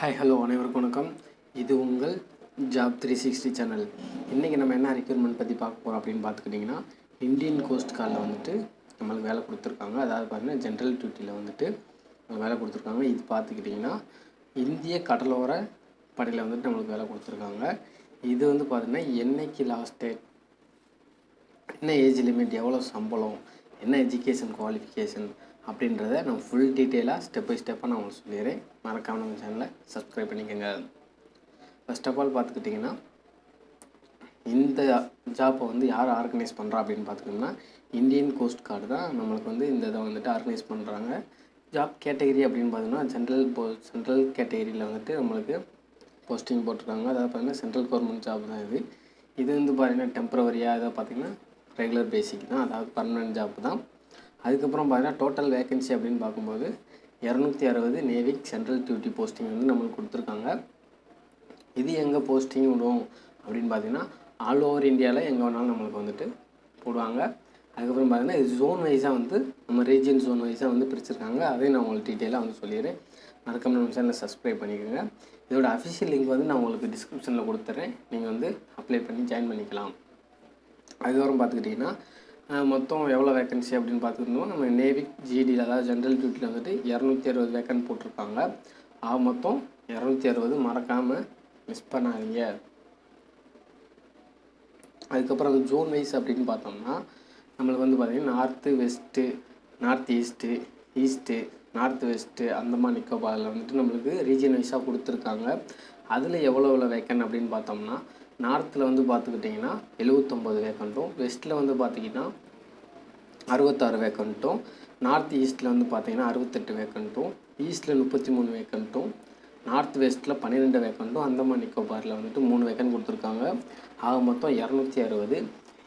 Hi hello அனைவருக்கும் வணக்கம். இது உங்கள் ஜாப் த்ரீ சிக்ஸ்டி சேனல் இன்றைக்கி நம்ம என்ன ரெக்யூர்மெண்ட் பற்றி பார்க்க போகிறோம் அப்படின்னு பார்த்துக்கிட்டிங்கன்னா இந்தியன் கோஸ்ட் கார்டில் வந்துட்டு நம்மளுக்கு வேலை கொடுத்துருக்காங்க. அதாவது பார்த்தீங்கன்னா ஜென்ரல் டியூட்டியில் வந்துட்டு வேலை கொடுத்துருக்காங்க. இது பார்த்துக்கிட்டிங்கன்னா இந்திய கடலோர படையில் வந்துட்டு நம்மளுக்கு வேலை கொடுத்துருக்காங்க. இது வந்து பார்த்திங்கன்னா என்னைக்கு லாஸ்ட் டேட் என்ன ஏஜ் லிமிட் எவ்வளோ சம்பளம்? என்ன எஜுகேஷன் குவாலிஃபிகேஷன் அப்படின்றத நான் ஃபுல் டீட்டெயிலாக ஸ்டெப் பை ஸ்டெப்பாக நான் உங்களுக்கு சொல்லிடுறேன். மறக்காம நம்ம சேனலை சப்ஸ்கிரைப் பண்ணிக்கோங்க. ஃபஸ்ட் ஆஃப் ஆல் பார்த்துக்கிட்டிங்கன்னா இந்த ஜாப்பை வந்து யார் ஆர்கனைஸ் பண்ணுறா அப்படின்னு பார்த்துக்கிட்டோம்னா இந்தியன் கோஸ்ட் கார்டு தான் நம்மளுக்கு வந்து இந்த இதை வந்துட்டு ஆர்கனைஸ் பண்ணுறாங்க ஜாப் கேட்டகரி அப்படின்னு பார்த்தீங்கன்னா ஜென்ரல் போ சென்ட்ரல் கேட்டகரியில் வந்துட்டு நம்மளுக்கு போஸ்டிங் போட்டிருக்காங்க. அதாவது பார்த்தீங்கன்னா சென்ட்ரல் கவர்மெண்ட் ஜாப் தான் இது. இது வந்து பார்த்தீங்கன்னா டெம்பரவரியாக இதை பார்த்தீங்கன்னா ரெகுலர் பேசிக் தான். அதாவது பர்மனெண்ட் ஜாப் தான். அதுக்கப்புறம் பார்த்தீங்கன்னா டோட்டல் வேகன்சி அப்படின்னு பார்க்கும்போது இரநூத்தி அறுபது நேவிக் சென்ட்ரல் டியூட்டி போஸ்டிங் வந்து நம்மளுக்கு கொடுத்துருக்காங்க. இது எங்கே போஸ்டிங் விடும் அப்படின்னு பார்த்தீங்கன்னா ஆல் ஓவர் இந்தியாவில் எங்கே வேணாலும் நம்மளுக்கு வந்துட்டு போடுவாங்க. அதுக்கப்புறம் பார்த்தீங்கன்னா இது ஜோன் வைஸாக வந்து நம்ம ரீஜியன் ஜோன் வைஸாக வந்து பிரிச்சிருக்காங்க. அதையும் நான் உங்களுக்கு டீட்டெயிலாக வந்து சொல்லிடுறேன். மறக்காம நம்ம சேனலை சப்ஸ்கிரைப் பண்ணிக்கோங்க. இதோட அஃபிஷியல் லிங்க் வந்து நான் உங்களுக்கு டிஸ்கிரிப்ஷனில் கொடுத்துட்றேன் நீங்கள் வந்து அப்ளை பண்ணி ஜாயின் பண்ணிக்கலாம். அதுக்கப்புறம் பார்த்துக்கிட்டிங்கன்னா மொத்தம் எவ்வளோ வேக்கன்சி அப்படின்னு பார்த்துருந்தோம் நம்ம நேவிக் ஜிடியில் அதாவது ஜென்ரல் டியூட்டியில் வந்துட்டு இரநூத்தி அறுபது வேக்கன்ட் போட்டிருக்காங்க. ஆக மொத்தம் இரநூத்தி அறுபது மறக்காமல் மிஸ் பண்ணாதீங்க. அதுக்கப்புறம் அந்த ஜோன் வைஸ் அப்படின்னு பார்த்தோம்னா நம்மளுக்கு வந்து பார்த்திங்கன்னா north west north east east north west Andaman நிக்கோபாரில் வந்துட்டு நம்மளுக்கு ரீஜன் வைஸாக கொடுத்துருக்காங்க. அதில் எவ்வளோ எவ்வளோ வேக்கன் அப்படின்னு பார்த்தோம்னா நார்த்தில் வந்து பார்த்துக்கிட்டிங்கன்னா எழுவத்தொம்பது வேக்கண்ட்டும் வெஸ்ட்டில் வந்து பார்த்திங்கன்னா அறுபத்தாறு வேக்கண்ட்டும் நார்த் ஈஸ்ட்டில் வந்து பார்த்தீங்கன்னா அறுபத்தெட்டு வேக்கண்ட்டும் ஈஸ்ட்டில் முப்பத்தி மூணு வேக்கண்ட்டும் நார்த் வெஸ்ட்டில் பன்னிரெண்டு வேக்கண்ட்டும் அந்தமான் நிக்கோபாரில் வந்துட்டு மூணு வேக்கன் கொடுத்துருக்காங்க. ஆக மொத்தம் இரநூத்தி அறுபது.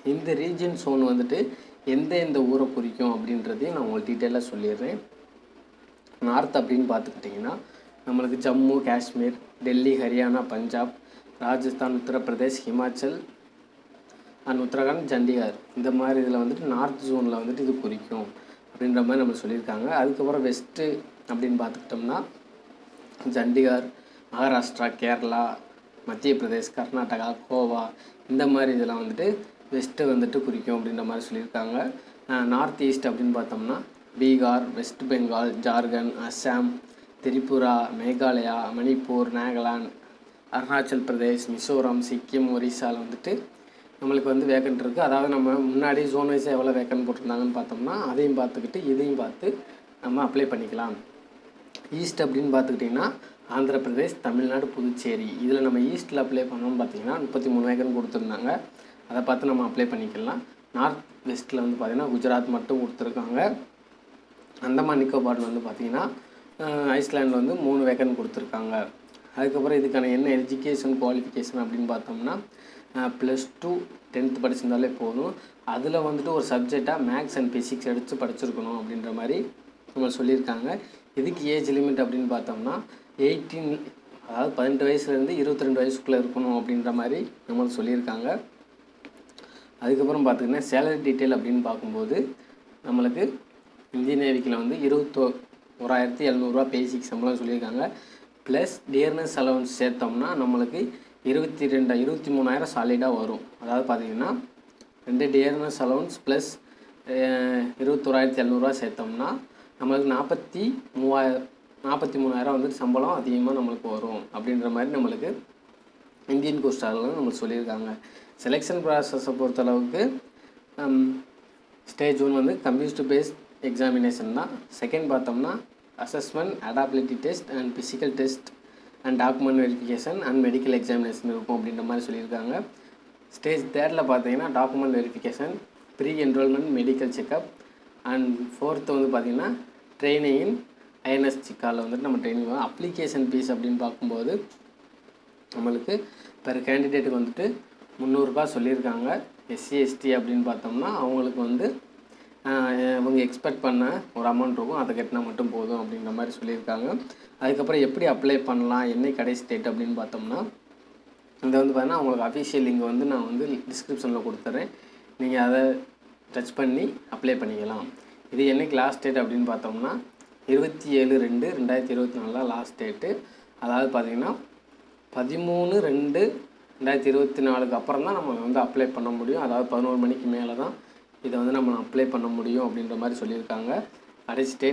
இந்த ரீஜன் சோன் வந்துட்டு எந்த எந்த ஊரை குறிக்கும் அப்படின்றதையும் நான் உங்களுக்கு டீட்டெயிலாக சொல்லிடுறேன். நார்த் அப்படின்னு பார்த்துக்கிட்டிங்கன்னா நம்மளுக்கு ஜம்மு காஷ்மீர் டெல்லி ஹரியானா பஞ்சாப் ராஜஸ்தான் உத்தரப்பிரதேஷ் ஹிமாச்சல் அண்ட் உத்தரகாண்ட் சண்டிகார். இந்த மாதிரி இதில் வந்துட்டு நார்த் ஜோனில் வந்துட்டு இது குறிக்கும் அப்படின்ற மாதிரி நம்ம சொல்லியிருக்காங்க. அதுக்கப்புறம் வெஸ்ட்டு அப்படின்னு பார்த்துக்கிட்டோம்னா சண்டிகார் மகாராஷ்டிரா கேரளா மத்திய பிரதேஷ் கர்நாடகா கோவா இந்த மாதிரி இதெல்லாம் வந்துட்டு வெஸ்ட்டு வந்துட்டு குறிக்கும் அப்படின்ற மாதிரி சொல்லியிருக்காங்க. நார்த் ஈஸ்ட் அப்படின்னு பார்த்தோம்னா பீகார் வெஸ்ட் பெங்கால் ஜார்க்கண்ட் அஸ்ஸாம் திரிபுரா மேகாலயா மணிப்பூர் நாகாலாந்து அருணாச்சல் பிரதேஷ் மிசோரம் சிக்கிம் ஒரிசாவில் வந்துட்டு நம்மளுக்கு வந்து வேக்கன்ட் இருக்குது அதாவது நம்ம முன்னாடி ஜோன் வைஸாக எவ்வளோ வேக்கன் போட்டிருந்தாங்கன்னு பார்த்தோம்னா அதையும் பார்த்துக்கிட்டு இதையும் பார்த்து நம்ம அப்ளை பண்ணிக்கலாம். ஈஸ்ட் அப்படின்னு பார்த்துக்கிட்டிங்கன்னா ஆந்திர பிரதேஷ் தமிழ்நாடு புதுச்சேரி. இதில் நம்ம ஈஸ்ட்டில் அப்ளை பண்ணோம்னு பார்த்தீங்கன்னா முப்பத்தி மூணு வேக்கன் கொடுத்துருந்தாங்க. அதை பார்த்து நம்ம அப்ளை பண்ணிக்கலாம். நார்த் வெஸ்ட்டில் வந்து பார்த்திங்கன்னா குஜராத் மட்டும் கொடுத்துருக்காங்க. அந்தமான் நிக்கோபாரில் வந்து பார்த்திங்கன்னா ஐஸ்லாண்டில் வந்து மூணு வேக்கன் கொடுத்துருக்காங்க. அதுக்கப்புறம் இதுக்கான என்ன எஜுகேஷன் குவாலிஃபிகேஷன் அப்படின்னு பார்த்தோம்னா ப்ளஸ் டூ டென்த்து படிச்சிருந்தாலே போதும். அதில் வந்துட்டு ஒரு சப்ஜெக்டாக மேக்ஸ் அண்ட் ஃபிசிக்ஸ் எடுத்து படிச்சிருக்கணும் அப்படின்ற மாதிரி நம்ம சொல்லியிருக்காங்க. இதுக்கு ஏஜ் லிமிட் அப்படின்னு பார்த்தோம்னா எயிட்டீன் அதாவது பதினெட்டு வயசுலேருந்து இருபத்தி ரெண்டு வயசுக்குள்ளே இருக்கணும் அப்படின்ற மாதிரி நம்மளுக்கு சொல்லியிருக்காங்க. அதுக்கப்புறம் பார்த்திங்கன்னா சேலரி டீட்டெயில் அப்படின்னு பார்க்கும்போது நம்மளுக்கு இந்தியன் நேவிக்கில் வந்து இருபத்தோ ஓராயிரத்தி எழுநூறுவா பேசிக் சம்பளம் சொல்லியிருக்காங்க. ப்ளஸ் டியர்னஸ் அலவன்ஸ் சேர்த்தோம்னா நம்மளுக்கு இருபத்தி ரெண்டு இருபத்தி மூணாயிரம் சாலிடாக வரும். அதாவது பார்த்திங்கன்னா ரெண்டு டியர்னஸ் அலவன்ஸ் ப்ளஸ் இருபத்தோராயிரத்தி எழுநூறுவா சேர்த்தோம்னா நம்மளுக்கு நாற்பத்தி மூவாயிரம் நாற்பத்தி மூணாயிரம் வந்துட்டு சம்பளம் அதிகமாக நம்மளுக்கு வரும். அப்படின்ற மாதிரி நம்மளுக்கு இந்தியன் கோஸ்ட் நம்மளுக்கு சொல்லியிருக்காங்க. செலெக்ஷன் ப்ராசஸை பொறுத்தளவுக்கு ஸ்டேஜ் ஒன் வந்து கம்ப்யூட்டர் பேஸ்ட் எக்ஸாமினேஷன் தான். செகண்ட் பார்த்தோம்னா assessment adaptability test and physical test and document verification and medical examination இருக்கும் அப்படின்ற மாதிரி சொல்லியிருக்காங்க. ஸ்டேஜ் தேர்டில் பார்த்தீங்கன்னா document verification pre enrolment medical checkup and fourth வந்து பார்த்திங்கன்னா ட்ரைனிங் ஐஎன்எஸ் சிக்காவில் வந்துட்டு நம்ம ட்ரைனிங் அப்ளிகேஷன் ஃபீஸ் அப்படின்னு பார்க்கும்போது நம்மளுக்கு பெர் கேண்டிடேட்டுக்கு வந்துட்டு முந்நூறுரூபா சொல்லியிருக்காங்க. எஸ்சி எஸ்டி அப்படின்னு பார்த்தோம்னா அவங்களுக்கு வந்து இவங்க எக்ஸ்பெக்ட் பண்ண ஒரு அமௌண்ட் இருக்கும். அதை கட்டினா மட்டும் போதும் அப்படின்ற மாதிரி சொல்லியிருக்காங்க. அதுக்கப்புறம் எப்படி அப்ளை பண்ணலாம்? என்ன கடைசி டேட் அப்படின்னு பார்த்தோம்னா இந்த வந்து பார்த்தீங்கன்னா உங்களுக்கு அஃபிஷியல் லிங்க் வந்து நான் வந்து டிஸ்கிரிப்ஷனில் கொடுத்துட்றேன் நீங்கள் அதை டச் பண்ணி அப்ளை பண்ணிக்கலாம். இது என்னைக்கு லாஸ்ட் டேட் அப்படின்னு பார்த்தோம்னா இருபத்தி ஏழு ரெண்டு ரெண்டாயிரத்தி இருபத்தி நாலில் லாஸ்ட் டேட்டு அதாவது பார்த்திங்கன்னா பதிமூணு ரெண்டு ரெண்டாயிரத்தி இருபத்தி நாலுக்கு அப்புறம் தான் நம்ம வந்து அப்ளை பண்ண முடியும். அதாவது பதினோரு மணிக்கு மேலே தான் இதை வந்து நம்ம அப்ளை பண்ண முடியும் அப்படின்ற மாதிரி சொல்லியிருக்காங்க. கடைசி ஸ்டேட்